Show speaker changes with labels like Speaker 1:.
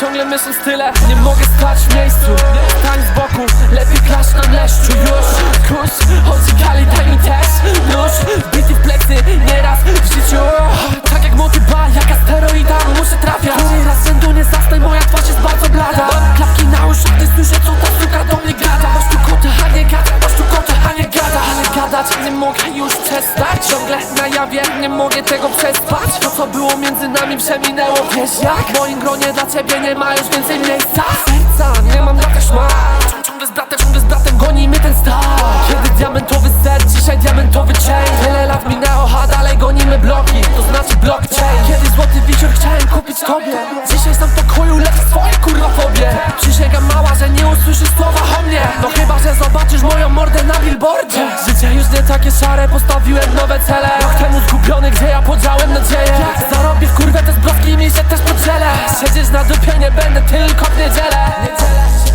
Speaker 1: ciągle myślę tyle Nie mogę stać w miejscu, stań z boku Lepiej klasz na leszczu już. Kurz, odczekali, daj mi też Nóż, Ciągle na jawie, nie mogę tego przespać To co było między nami przeminęło, wiesz jak? W moim gronie dla ciebie nie ma już więcej miejsca. Serca, nie mam dla też ma Ciągle z bratem, ciągle z bratem goni mnie ten star Kiedy diamentowy set, dzisiaj diamentowy chain. Wiele lat minęło, a dalej gonimy bloki. To znaczy blockchain Kiedy złoty wisior chciałem kupić tobie. Dzisiaj sam w pokoju lecę swoje kurwa fobie. Mała, że nie usłyszysz słowa o mnie. No chyba, że zobaczysz moją na dupie, nie będę tylko w niedzielę